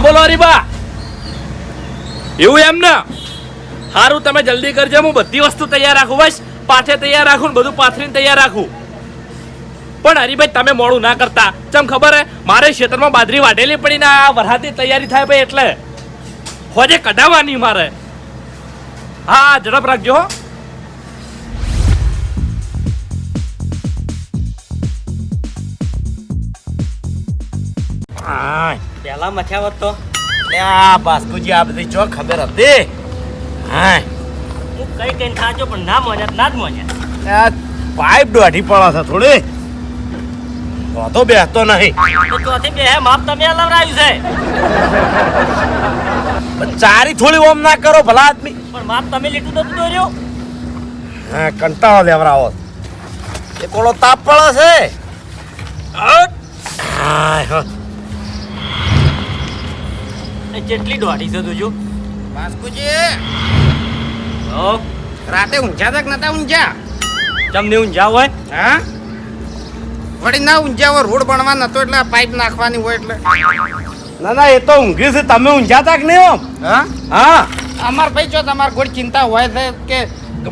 બોલો હરીબા. એવું એમ ને સારું તમે જલ્દી કરજો, હું બધી વસ્તુ તૈયાર રાખું. બસ, પાથે તૈયાર રાખું બધું પાથરીને તૈયાર રાખું. પણ હરીભાઈ, તમે મોડું ના કરતા. ચમ ખબર હે? મારે ક્ષેત્રમાં બાજરી વાઢેલી પડી ને આ વરસાદની તૈયારી થાય ભાઈ એટલે. હોજે કઢાવવાની મારે. હા, ઝડપ રાખજો, હો. હા પેલા મથ્યા તો? લે આ બાસ્કુજી આ બધી જો ખબર હતી. હા હું કઈ કઈ થાજો પણ ના મોન્યા ના જ મોન્યા. પાઇપ દોઢી પડે છે થોડી. તો તો બેસતો નહીં. તો ચોથી બે માપ તમે લવરાયું છે. ચારી થોડી ઓમ ના કરો ભલા આદમી. પણ માપ તમે લીટું તો દોર્યો હા કંટાળો લેવરાવો. એ કોળો તાપ પડે છે. હા હા. એ જેટલી દોઢી છે તુજો વાસ્કુજી હો? રાતે ઊંઝા તક નતા ઊંઝા તમને ઊંઝા હોય? હા? વળી ના ઊંઝા હોય રોડ બનવા નતો એટલે પાઇપ નાખવાની હોય એટલે. ના ના એ તો ઊંઘી છે. તમે ઊંઝા તક નહીં હો હા? હા. અમાર ભાઈ જો તમારે કોઈ ચિંતા હોય છે કે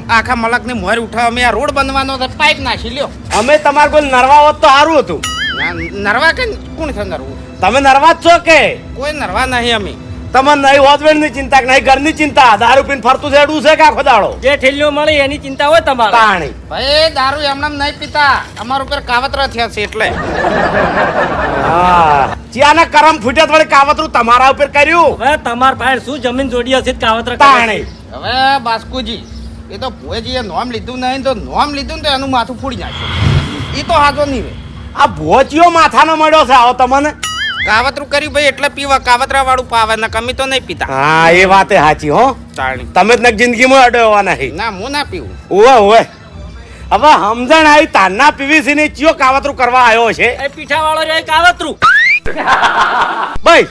આખા મલકની મોર ઉઠાવ. અમે આ રોડ બનવાનો છે પાઇપ નાખી લ્યો. અમે તમારે કોઈ નરવા હોત તો સારું હતું. નરવા કે કોણ છે નરવું? તમે નર્વાજ છો કે? કોઈ નર્વા નહીં અમે. તમે નહીં હોતવેડની ચિંતા કે નહીં ઘરની ચિંતા? દારૂ પીને ફરતું છેડું છે કે આખો દાડો? જે ઠેલ્યો મળે એની ચિંતા હોય તમારે. પાણી ભાઈ દારૂ એમને નહીં પીતા. અમાર ઉપર કાવતરા થયા છે એટલે. હા. ચિયાના કરમ ફૂટ્યા વળી કાવતરું તમારા ઉપર કર્યું. હવે તમાર પાસે શું જમીન જોડી હશે કાવતરા પાણી હવે બાસ્કુજી એ તો ભોજીએ નોમ લીધું નહીં તો નોમ લીધું ને તો એનું માથું ફૂડી નાખ્યું એ તો હાજો નહીં આ ભોજીઓ માથાનો મળ્યો છે આવો તમને. કાવતરું કર્યું ભાઈ એટલે પીવા કાવતરા વાળું પાવે ને કમી તો નહીં પીતા. હા એ વાતે સાચી હો. તમે જ નક જિંદગીમાં અડવા નહીં. ના હું ના પીવું. ઓવે ઓવે હવે સમજણ આવી તારના પીવીસી ને ચિયો કાવતરું કરવા આવ્યો છે. એ પીઠા વાળો રે કાવતરું. ભાઈ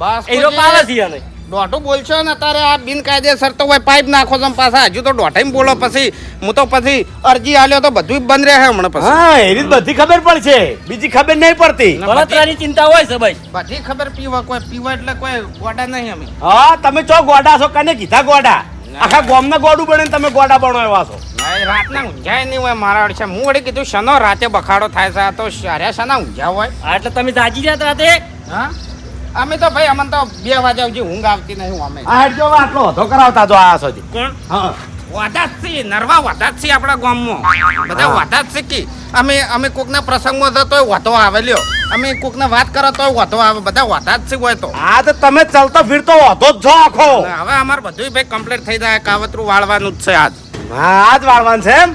બસ એરો પાવે છે એને દોઢું બોલશો ને તારે આ બિનકાયદેસર તો હોય પાઇપ નાખો છો પાછા. હજુ તો દોઢાઈ બોલો પછી. હું તો પછી અરજી આલ્યો તો બધું બંધ રહે હમણાં પછી. હા એની બધી ખબર પડશે. બીજી ખબર નહીં પડતી. બળતરાની ચિંતા હોય છે ભાઈ. બધી ખબર પીવા કોઈ પીવા એટલે કોઈ ગોડા નહીં અમે. હા તમે ચો ગોડા છો? કને કીધા ગોડા? આખા ગોમના ગોડું બને તમે ગોડા બનો એવા છો. રાતના ઊંઝાય નહીં હોય મારા અડશે. હું વળી કીધું શનો રાતે બખાડો થાય છે? તો શાર્યા શાના ઊંઝા હોય? એટલે તમે જાજી જાત રાતે? હા? અમે તો ભાઈ અમને તો બે વાગ્યા સુધી ઊંઘ આવતી નહીં અમે. આ હેડ જો આટલો વધો કરાવતા જો આ સુધી. કોણ? હા. વાદાત છે નરવા વાદાત છે આપણા ગામમાં. બધા વાદાત છે કે. અમે અમે કોકના પ્રસંગમાં જતો વાતો આવે લ્યો. અમે કોકને વાત કરો તો વાતો આવે બધા વાદા જ છે હોય તો. આ તો તમે ચાલતો ફીરતો વાતો જ છો આખો. હવે અમારે બધું ભાઈ કમ્પ્લીટ થઈ જાય કાવતરું વાળવાનું જ છે આજ. હા આજ વાળવાનું છે એમ?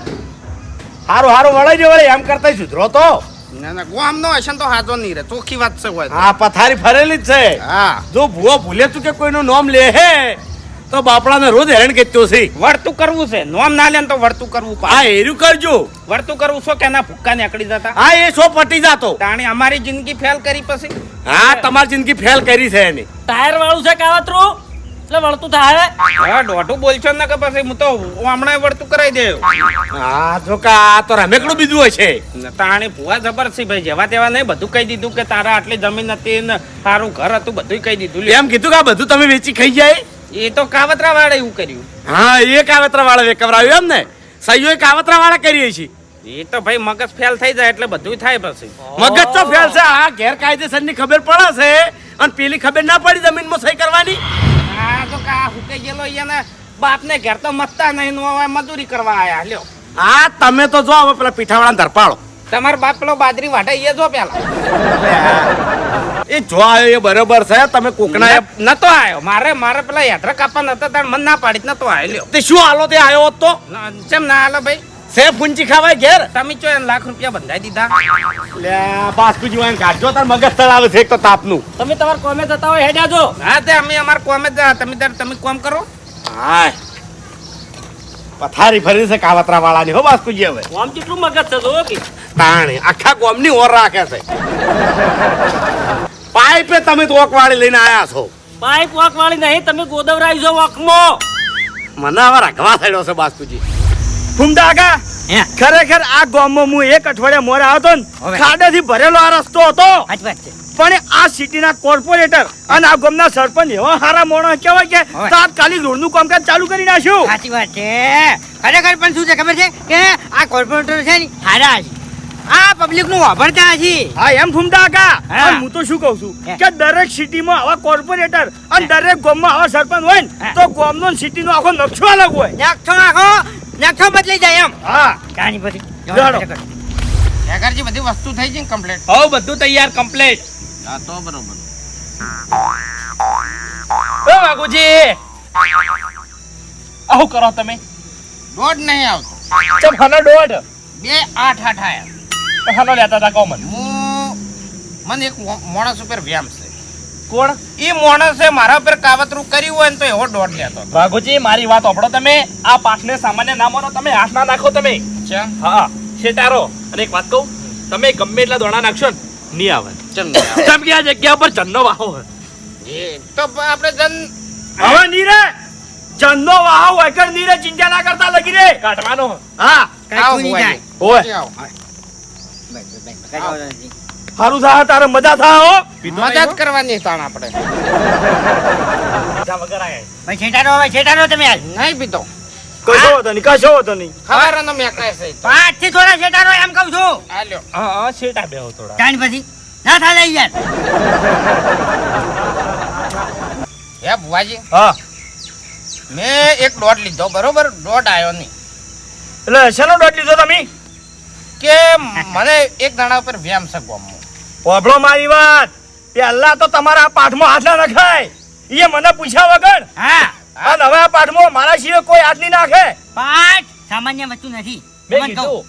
હારું સારું વળાઈ જો વળી એમ કરતા સુધરો તો. ના ના હશે ને તો હાજો નહીં રે. ચોખ્ખી વાત છે હોય હા પથારી ફરેલી જ છે. હા. જો ભૂવો ભૂલે તું કે કોઈનું નામ લે હે તો બાપડાને રોજ હેરાન કેતો છે વર્તું કરવું છે. નોમ ના લે ને તો વર્તું કરવું હા. એર્યું કરજો. વર્તું કરવું છો કે ના ભૂક્કા નીકળી જતા? હા એ સો પટી જાતો. તાણી અમારી જિંદગી ફેલ કરી પછી? હા તમારી જિંદગી ફેલ કરી છે એની. ટાયર વાળું છે કાવતરું? એટલે વળતું થાય. હા દોઢું બોલશો ને કે પછી હું તો હમણાં વળતું કરાવી દેવ. હા જો કે આ તો રમેકડું બીજું હોય છે. તાણી ભૂવા જબરસી ભાઈ જેવા તેવા નહીં બધું કહી દીધું કે તારા આટલી જમીન હતી ને તારું ઘર હતું બધું કહી દીધું. એમ કીધું કે આ બધું તમે વેચી ખાઈ જાય? એ તો કાવતરા વાળે એવું કર્યું. હા એ કાવતરા વાળા વેકવરાવ્યું એમ ને? સહીઓ કાવતરા વાળા કરીએ છીએ. એ તો ભાઈ મગજ ફેલ થઈ જાય એટલે બધું થાય પછી. મગજ તો ફેલ છે આ ગેરકાયદેસરની ખબર પડે છે. અને પેલી ખબર ના પડી જમીનમાં સહી કરવાની? આ કા હુકે ગયેલો એને બાપને ઘેર તો મતતા નહીં નો હવે મજૂરી કરવા આયા. લ્યો. આ તમે તો જો હવે પેલા પીઠાવાળા ધરપાળો તમાર બાપ પેલો બાજરી વાટે એ જો પેલા. એ જો આવ્યો એ બરોબર છે તમે કોકના નતો આવ્યો મારે મારે પેલા યાત્રા કાપવા નતા તાર મન ના પાડી નતો આવ્યો લ્યો. તે શું હાલો તે આવ્યો હોત તો? ના, ચેમ ના હાલો ભાઈ? સે ફૂંચી ખાવાય ઘેર? તમે ચો એને લાખ રૂપિયા બંધાઈ દીધા? લે બાસ્કુજી વાંગ કાઢજો તાર મગજ તળાવે છે એક તો તાપનું. તમે તમાર કોમે જતા હોય હેડ્યા જો. હા તે અમે અમાર કોમે જ જા. તમે તાર તમે કોમ કરો. હા પથારી ફરી છે કાવતરા વાળાની હો બાસ્કુજી હવે. કોમ કેટલું મગજ છે જો કે. તાણી આખા કોમની ઓર રાખે છે. પાઇપે તમે તો ઓકવાળી લઈને આયા છો. પાઇપ વોક વાળી નહીં તમે ગોદવરાઈ જો ઓકમો મને હવે રાખવા થયો છે બાસ્કુજી ફૂમડા ખરેખર આ ગામમાં હું એક અઠવાડિયા મોરે આવતો ને ખાડેથી ભરેલો આ રસ્તો હતો. પણ આ સિટીના કોર્પોરેટર અને આ ગામના સરપંચ એવા હારા મોણા કહેવાય કે તાત્કાલિક રોડનું કામકાજ ચાલુ કરી નાખ્યું. સાચી વાત છે. ખરેખર પણ શું છે ખબર છે કે આ કોર્પોરેટર છે ને હારા છે. આ પબ્લિકનું વાપરતા છે. હા એમ ફૂમતા કા હું તો શું કહું છું કે દરેક સિટીમાં આવા કોર્પોરેટર અને દરેક ગામમાં આવા સરપંચ હોય ને તો ગામનો સિટી સિટીનો આખો નકશો અલગ હોય. નકશો આખો નકશો બદલાઈ જાય એમ. હા. જાણી પછી. ખેગારજી બધી વસ્તુ થઈ છે કમ્પ્લીટ હો બધું તૈયાર કમ્પ્લીટ હા તો બરોબર. ઓ વાગુજી આવું કરો તમે? દોઢ નહીં આવતો. ચમ હનો દોઢ. બે આઠ આઠ આયા. હનો લેતા હતા કહો મને. હું મને એક મોણસ માણસ ઉપર વ્યામ છે. કોણ? ઈ માણસે મારા પર કાવતરું કર્યું હોય ને તો એવો દોડ લેતો ભાગુજી મારી વાત ઓપડો તમે. આ પાઠને સામાન્ય ના માનો તમે હાથ ના નાખો તમે. હા શેટારો અને એક વાત કહું તમે ગમે એટલા દોણા નાખશો ને નહીં આવે. નહીં કેમ કે આ જગ્યા પર જન્નો વાહો હોય. એ તો આપણે જન હવે નીરે ચંદનો વાહો હોય કે નીરે ચિંતા ના કરતા લગી રે. કાઢવાનો. હા આવો કઈ નહીં. જાય. ઓય. હારું થા તારે મજા થા હો. મદદ કરવાની તાણ આપણે. જા વગર આયા. ભાઈ હવે છેટારો તમે આજ. નહીં પીતો કશો હતો નહીં કશો હતો નહીં. ખબર મેં કાંઈ છે. તો. પાંચથી થોડા છેટારો એમ કહું છું. હાલ્યો. હા હા છેટા બેહો થોડા. ટાઈમ પછી. ના થા જાય યાર. હે ભુવાજી? હા. મેં એક દોઢ લીધો બરોબર? દોઢ આવ્યો નહીં. એટલે શેનો દોટ લીધો તમે? કે મને એક દાણા ઉપર વ્યામ છે વાપરો મારી વાત. પહેલા તો તમારા પાઠમાં હાથ ના નખાય. એ મને પૂછ્યા વગર. હા. અને હવે આ પાઠમાં મારા સિવાય કોઈ હાથ નહીં નાખે. પાંચ સામાન્ય વસ્તુ નથી. મેં કીધું.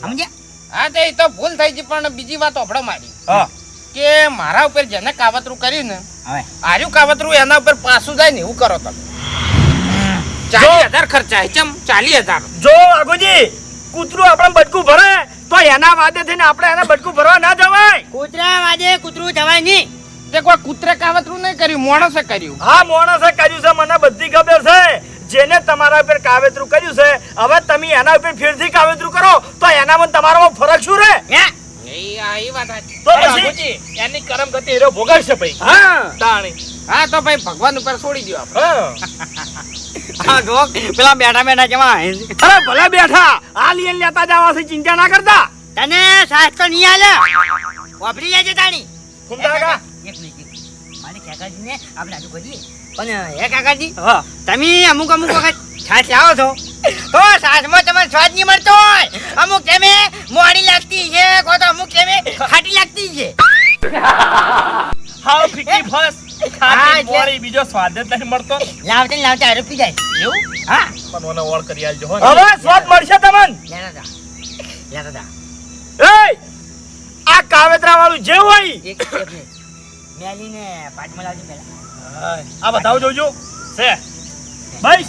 સમજ્યા? હા તે એ તો ભૂલ થઈ ગઈ પણ બીજી વાત ઓભળો મારી. હા. કે મારા ઉપર જેને કાવતરું કર્યું ને હવે. આર્યું કાવતરું એના ઉપર પાછું જાય ને એવું કરો તમે. ચાલીસ હજાર ખર્ચા ચમ? ચાલીસ હજાર. જો આગુજી કૂતરું આપણે બટકું ભરે તો એના વાદે થઈને આપણે એને બટકું ભરવા ના જવાય. કૂતરા વાદે કૂતરું જવાય નહીં. તે કોઈ કૂતરે કાવતરું નહીં કર્યું માણસે કર્યું. હા માણસે કર્યું છે મને બધી ખબર છે. જેને તમારા ઉપર કાવેતરું કર્યું છે હવે તમે એના ઉપર ફેરથી કાવેતરું કરો તો એનામાં તમારો ફરક શું રહે? હે? એ આ એ વાત સાચી. તો અરે પછી વાઘુજી, એની કરમ ગતિ હીરો ભોગવશે ભાઈ. હા. હા તો ભાઈ ભગવાન ઉપર છોડી દો આપણે. હા પેલા બેઠા બેઠા કેવા અરે ભલે બેઠા. આ લીએ લેતા જવાથી ચિંતા ના કરતા. તને સાસ તો નહીં આલે વાપરી લેજે તાણી. ફૂમતા એક મિનિટ મારે કાકાજીને આપણે આજુ કરીએ. પણ હે કાકાજી હા. તમે અમુક અમુક વખત છાશ લાવો છો. તો છાશમાં તમને સ્વાદ નહીં મળતો હોય. અમુક કેમે મોડી લાગતી છે કો તો અમુક કેમે ખાટી લાગતી છે. ફીકી ખાટી મોળી બીજો સ્વાદ જ નહીં મળતો. લાવતે ને લાવતે આરોપી જાય. એવું? હા. પણ મને ઓળ કરી આલજો હો હવે સ્વાદ મળશે તમને. લેતા તા લેતા તા એય આ કાવેતરા વાળું જે હોય એક એક મિનિટ. મેલીને પાટમાં લાવજો પહેલા. આ બતાવો જોજો. છે. ભાઈ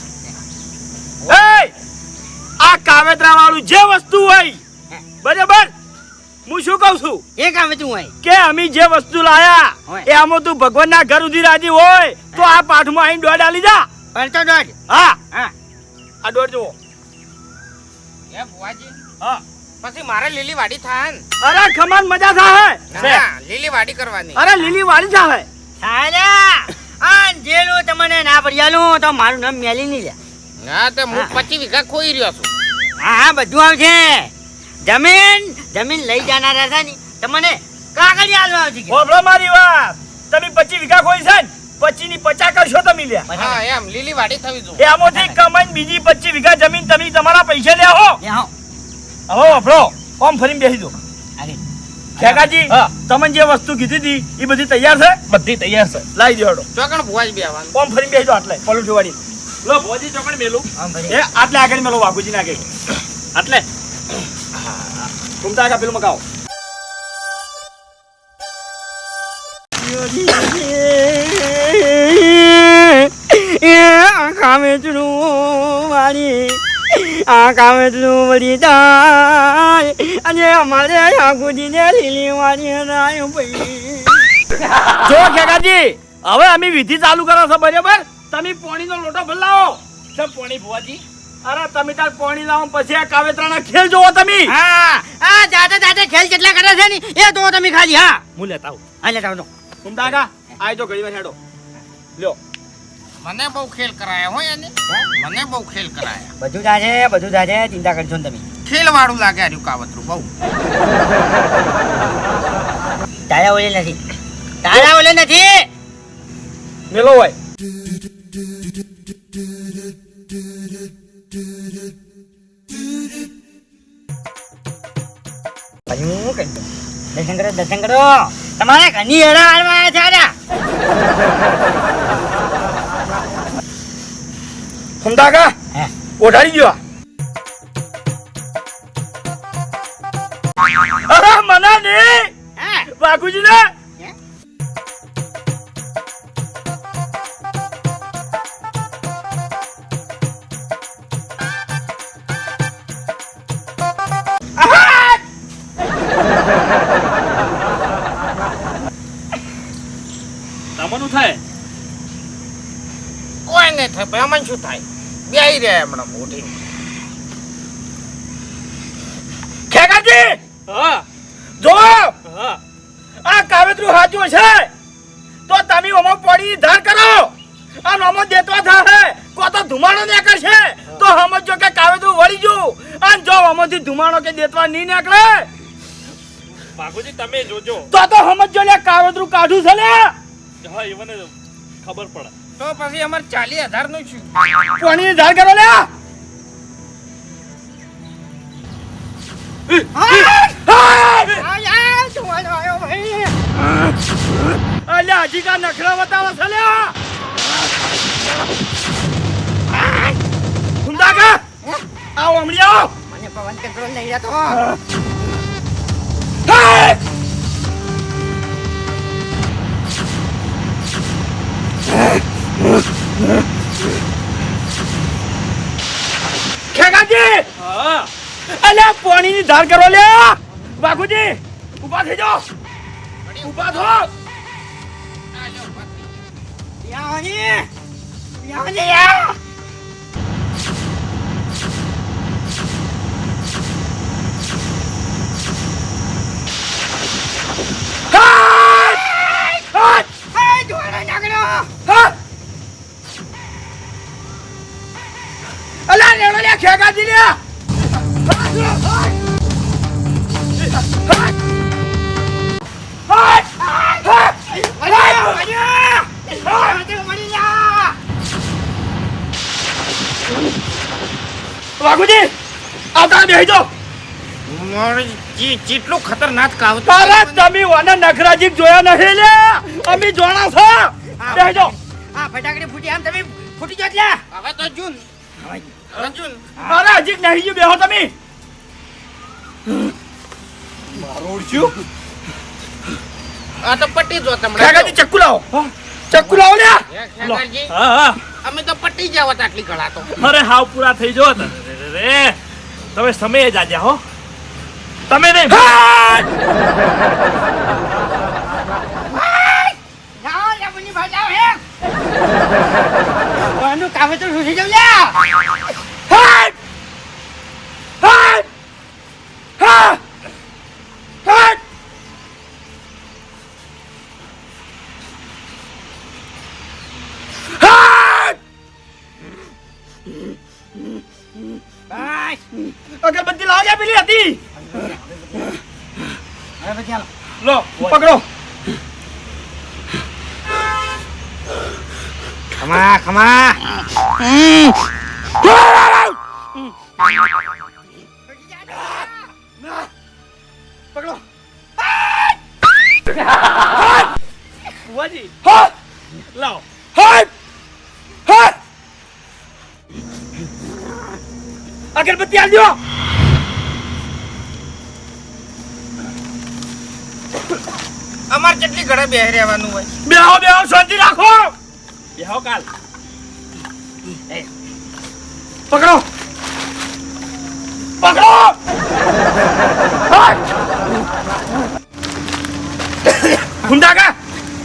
આ કાવેતરા વાળું જે વસ્તુ હોય બરાબર? હું શું કહું છું? એ કામે તું હોય કે અમે જે વસ્તુ લાયા એ આમાં તું ભગવાનના ઘર સુધી રાજી હોય તો આ પાઠમાં અહીં દોડ આલી જા. પણ તો દોડ. હા. હા. આ દોડ જુઓ. એ ભુવાજી હા. પછી મારે લીલી વાડી થાન. અરે ખમાન મજા થાય ના, લીલી વાડી કરવાની. અરે લીલી વાળી થાય સારા આન જેલું તમને ના પડિયાલું તો મારું નામ મેલી નહીં લે. ના તો હું હા. પચીસ વીઘા ખોઈ રહ્યો છું. હા હા બધું આવશે જમીન જમીન લઈ જાનારા છે ને તમને કાગળિયા હાલવા આવશે. હોભળો મારી વાત. તમે પચી વીઘા ખોઈ છે ને પચી ની પચા કરશો તમે લ્યા. હા એમ લીલી વાડી થવી જો એ આમાંથી કમાઈને બીજી પચી વીઘા જમીન તમે તમારા પૈસે લે હો. આવો. હવે હોભળો ઓમ ફરીને બેસી દો હા. તમને જે વસ્તુ કીધી હતી એ બધી તૈયાર છે? બધી તૈયાર છે. લાવી દેવાડો ચોકણ ભુવાજ બે આવવાનું. ઓમ ફરીને બેસી દો આટલે પલું જોવાડી લો ભોજી ચોકડ મેલું. એ આટલે આગળ મેલો વાઘુજી નાખે એટલે આગળ પેલું મગાવો આ કામેચનું મારી આ કામેચનું વળી થાય અને અમારે આખુજીને લીલી મારી રાય ભાઈ જો હવે અમે વિધિ ચાલુ કરો છો બરાબર? તમે પોણીનો લોટો ભલાવો. ચમ પોણી ભુવાજી? અરે તમે તાર પોણી લાવો પછી આ કાવેત્રાના ખેલ જોવો તમે. હા. આ જાતે જાતે ખેલ કેટલા કરે છે ને એ જોવો તમે ખાલી હા. હું લેતા આવું. હા લેતા આવજો હું દાદા આય તો ઘડી વાર હેડો. લ્યો. મને બહુ ખેલ કરાયા હો એને. મને બહુ ખેલ કરાયા. બધું જાજે બધું જાજે ચિંતા કરજો ને તમે. ખેલ વાળું લાગે આર્યું કાવતરું બહુ. તારા ઓલે નથી. તારા ઓલે નથી. મેલો હોય. દો દર્શન કરો દર્શન કરો તમારે ઘરની હેડા હાલવા આવ્યા છે આર્યા. ઉમદા કા હે. ઓઢાડી ગયો અરે મના ને હા ને થાય અમને શું થાય? બેહી રહ્યા હમણાં મોટી ખેગાજી! હા. જો! હા. આ કાવેત્રું સાચું છે? તો તમે ઓમો પડી ધાર કરો. આ નોમો દેતવા થાહે કો તો ધુમાડો નીકળશે તો સમજો કે કાવેત્રું વળી ગયું. અને જો ઓમાંથી ધુમાડો કે દેતવા નહીં નીકળે. બાપુજી તમે જોજો. તો તો સમજો લે કાવેત્રું કાઢું છે લે હા એ ખબર પડે. તો પછી અમારે ચાલીસ હજારનું શું? પાણી ધાર કરો લે? આયા, શું વાળો આવ્યો ભાઈ? અલ્યા હજી કા નખરા બતાવો છે લે. સુંદા કા? આવો હમણાં આવો મને પવન કંટ્રોલ નહીં રહેતો. ખેગાજી! હા? અલ્યા પાણીની ધાર કરો લે! બાકુજી ઊભા થઈ જાઓ. ઊભા થો. યાની યાની યા! મારી જેટલું ખતરનાક કાવતરું તારા તમે વાના નખરાજી જોયા નહીં લે? અમે જોણા છો. બેહી જાઓ આ ફટાકડી ફૂટી આમ તમે ફૂટી જો એટલે. હવે તો જૂન. અર્જુન અરે હજી નહીં જો બેહો તમે. મારો ઓળખ્યું આ તો પટી જો તમને ખેગાજી ચક્કુ લાવો. ચક્કુ લાવો લે હા હા અમે તો પટી જાવ આટલી કળા તો. અરે હાવ પૂરા થઈ જો રે તમે સમયે જ આજે હો તમે નહીં કામે તો સુસી જાવ પકડો. ખમા ખમા. પકડો. બુવાજી હા. લાવો. હાય હાય અગરબત્તી આલ અમારે કેટલી ઘરે બેહ રહેવાનું હોય? બેહો બેહો શાંતિ રાખો. બેહો કાલ. પકડો. પકડો. હાય. ગુંડા કા?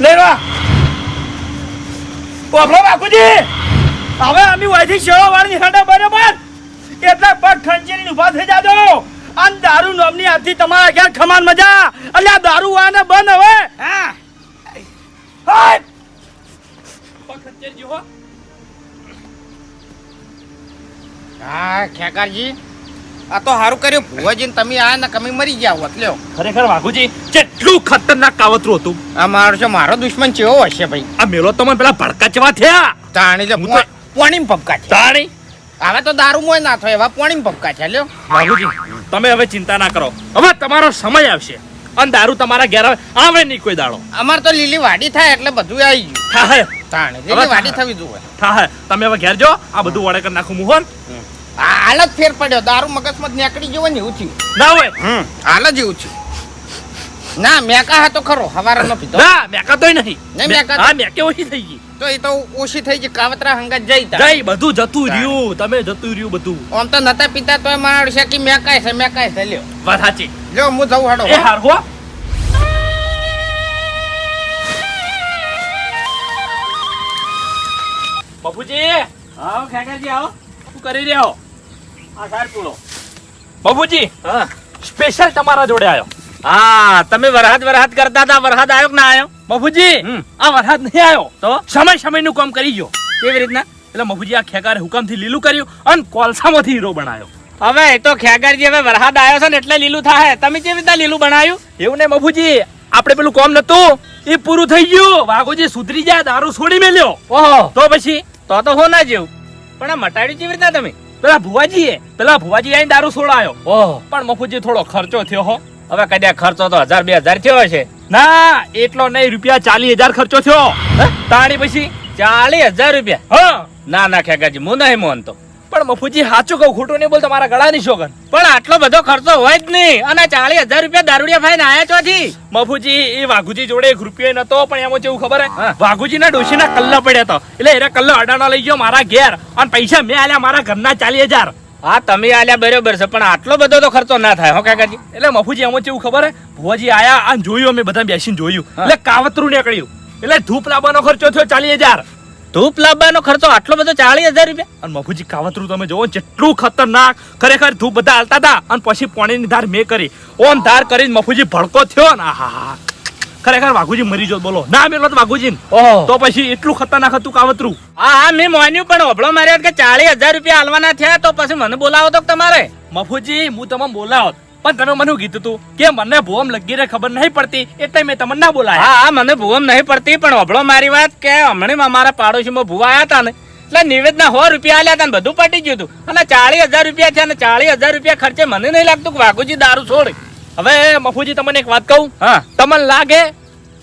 લઈ લો ઓફરો બાપુજી. હવે અમે વાયથી શેળો વાળી હેડા બરાબર. એટલે પગ ખંચેરીને ઊભા થઈ જાજો. અને દારૂ નોમની આથી તમારા ઘેર ખમાન મજા. એટલે દારૂ વાને ખેકારજી. આ તો સારું કર્યું. ભુવાજીને તમે આ ને કમી મરી ગયા હોત લ્યો. ખરેખર વાઘુજી કેટલું ખતરનાક કાવતરું હતું. આ મારો છે મારો દુશ્મન ચેવો હશે ભાઈ. આ મેલો તો મને પેલા ભડકા જેવા થયા. તાણી હું તો- પોણીમ પબકા છે તાણી? હવે તો દારૂ મોય ના થાય એવા પોણીમ પબકા છે લ્યો. વાઘુજી તમે હવે ચિંતા ના કરો. હવે તમારો સમય આવશે. અને દારૂ તમારા ઘેર આવે. આવે નહીં કોઈ દાડો. અમાર તો લીલી વાડી થાય એટલે બધું આવી ગયું. થાય તાણી લીલી વાડી. થવી જોઈએ. થાય તમે હવે ઘેર જો આ બધું વડે કરી નાખું મોહન હાલ જ ફેર પડ્યો. દારૂ મગજમાં નીકળી જવો ને એવું થયું ના હોય. હમ હાલ જ એવું થયું ના મેકા હતો ખરો. હવારે નો પીધો. ના મેકા તોય નહીં. નહીં મેકા હા મેકે ઓછી થઈ ગઈ. તો એ તો ઓછી થઈ ગઈ. કાવતરા હંગા જઈ તા. જઈ બધું જતું રહ્યું. તમે જતું રહ્યું બધું. આમ તો નતા પીતા તોય માણ છે કે મેકાય છે મેકાય છે. લ્યો. વાત સાચી. લ્યો હું જઉં હાડો. એ હાર હો. બાપુજી. આવો ખેકરજી આવો. શું કરી રહ્યો આ સાર પૂળો હા. સ્પેશિયલ તમારા જોડે આવ્યો હા તમે વરહાદ વરહાદ કરતા હતા વરહાદ આવ્યો કે ના આવ્યો બાબુજી. આ વરસાદ નહીં આવ્યો તો? સમય સમયનું કામ કરી ગયો. કેવી રીતના? એટલે મફુજી આ ખેકારે હુકમથી લીલું કર્યું અને કોલસામાંથી હીરો બનાવ્યો હવે એ તો ખેગરજી હવે વરહાદ આવ્યો છે ને એટલે લીલું થાય તમે કેવી રીતના લીલું બનાવ્યું એવું ને મફુજી આપણે પેલું કોમ નતું એ પૂરું થઈ ગયું. વાઘોજી સુધરી જાય દારૂ છોડી મેલ્યો. ઓહો. તો પછી? તો તો હો ના જેવું. પણ આ મટાડ્યું કેવી રીતના તમે? પેલા ભુવાજીએ પેલા ભુવાજી આઈને દારૂ છોડાયો ઓહ. પણ મફુજી થોડો ખર્ચો થયો હો. હવે કદાચ ખર્ચો તો હજાર બે હજાર થયો હશે. ના એટલો નહીં રૂપિયા ચાલીસ હજાર ખર્ચો થયો. તાણી પછી ચાલીસ હજાર રૂપિયા? હા. ના ના ખેગાજી હું નહીં માનતો. પણ મફુજી સાચું કહું ખોટું નહીં બોલ તમારા ગળાની શોગન. પણ આટલો બધો ખર્ચો હોય જ નહીં. અને ચાલીસ હજાર રૂપિયા દારૂડિયા ફાઈન આયા ચોથી મફુજી એ વાઘુજી જોડે એક રૂપિયો નતો પણ એમાં જેવું ખબર હે? વાઘુજી ના ડોશી ના કલ્લા પડ્યા તો એટલે એને કલ્લો અડાનો લઈ ગયો મારા ઘેર. અને પૈસા મેં આલ્યા મારા ઘરના ચાલીસ હજાર. હા તમે આલ્યા બરોબર છે પણ આટલો બધો તો ખર્ચો ના થાય હો કાકાજી? એટલે મફુજી એમાં કેવું ખબર હે? ભુવાજી આયા અને જોયું અમે બધા બેસીને જોયું. એટલે કાવતરું નીકળ્યું. એટલે ધૂપ લાવવાનો ખર્ચો થયો ચાલીસ હજાર. ધૂપ લાવવાનો ખર્ચો આટલો બધો ચાલીસ હજાર રૂપિયા? અને મફુજી કાવતરું તમે જોવો જેટલું ખતરનાક ખરેખર ધૂપ બધા હાલતા હતા. અને પછી પાણીની ધાર મેં કરી. ઓમ ધાર કરીને મફુજી ભડકો થયો ને હા ખરેખર વાઘુજી મરી જો બોલો. ના મેલો તો વાઘુજી તો પછી એટલું ખતરનાક હતું કાવતરું. હા હા મેં માન્યું પણ ઓભળો માર્યો કે ચાલીસ હજાર રૂપિયા આલવાના થયા તો પછી મને બોલાવો તો તમારે? મફુજી હું તમને બોલાવત. પણ તને મને કીધું તું? કે મને ભૂમ લગી રે ખબર નહીં પડતી એટલે મેં તમને ના બોલાયા. હા હા મને ભૂવમ નહીં પડતી પણ અભળો મારી વાત કે હમણાં અમારા પાડોશીમાં ભૂવા આવ્યા હતા ને એટલે નિવેદના સો રૂપિયા આલ્યા હતા ને બધું પટી ગયું હતું અને ચાલીસ હજાર રૂપિયા છે અને ચાલીસ હજાર રૂપિયા ખર્ચે મને નહીં લાગતું કે વાઘુજી દારૂ છોડે. હવે મફુજી તમને એક વાત કહું? હા. તમને લાગે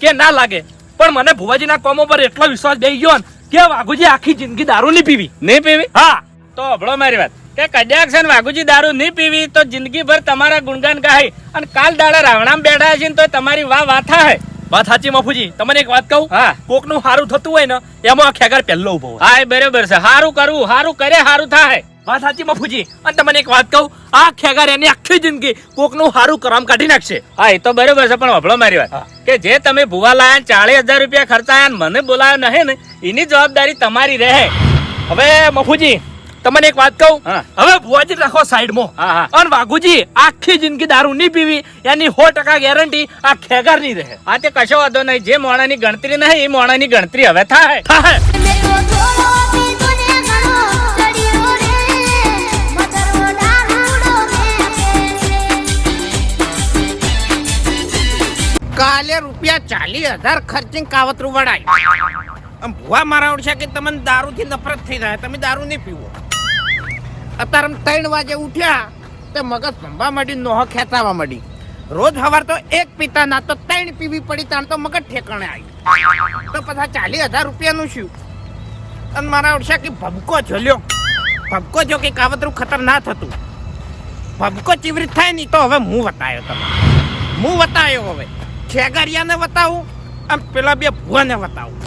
કે ના લાગે? પણ મને ભુવાજીના કોમો પર એટલો વિશ્વાસ દઈ ગયો ને કે વાઘુજી આખી જિંદગી દારૂ નહીં પીવી. નહીં પીવી? હા. તો અભળો મારી વાત. કે કદાચ છે વાઘુજી દારૂ નહીં પીવી તો જિંદગીભર તમારા ગુણગાન ગાય. અને કાલ દાડા રાવણામ બેઠા છે તો તમારી વાહ વાત થાય વાત સાચી મફુજી. તમને એક વાત કહું? હા. કોકનું સારું થતું હોય ને એમાં ખેગર પહેલો ઊભો હોય. હા એ બરોબર છે. સારું કરવું સારું કરે સારું થાય વાત સાચી મફુજી. અને તમને એક વાત કહું આ ખેગર એની આખી જિંદગી કોકનું સારું કરમ કાઢી નાખશે. હા એ તો બરોબર છે પણ અભળો મારી વાત. કે જે તમે ભૂવા લાયા ચાલીસ હજાર રૂપિયા ખર્ચાયા મને બોલાયો નહીં ને એની જવાબદારી તમારી રહે. હવે મફુજી તમને એક વાત કહું? હવે ભુવાજી રાખો સાઈડમાં. હા હા. અને વાઘુજી આખી જિંદગી દારૂ નહીં પીવી એની સો ટકા ગેરંટી આ ખેગાર નહીં રહે. આ તે કશો વાંધો નહીં. જે મોણાની ગણતરી નહીં એ મોણાની ગણતરી હવે થાય. ને કાલે રૂપિયા ચાલીસ હજાર ખર્ચીને કાવતરું વડાય આમ ભુવા મારા ઓળશે કે તમને દારૂથી નફરત થઈ જાય? તમે દારૂ નહીં પીવો. અત્યારે ત્રણ વાગે ઉઠ્યા તે મગજ ભંભા માંડી, નોહ ખેંચાવા માંડી. રોજ સવાર તો એક પીતા ના તો ત્રણ પીવી પડી, તાણ તો મગજ ઠેકાણે આવી. તો પછી ચાલીસ હજાર રૂપિયાનું શું? અને મારા ઓળશા કે ભબકો ઝોલ્યો. ભબકો જો કે કાવતરું ખતરનાક થતું ભબકો ચીવરી થાય નહીં તો હવે હું વતાયો તમે હું વતાયો હવે. છેગારિયાને વતાવું આમ પેલા બે ભુવાને વતાવું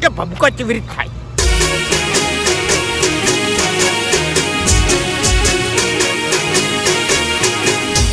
કે ભબકો ચીવરી થાય.